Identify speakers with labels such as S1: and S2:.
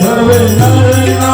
S1: સર્વે Narayan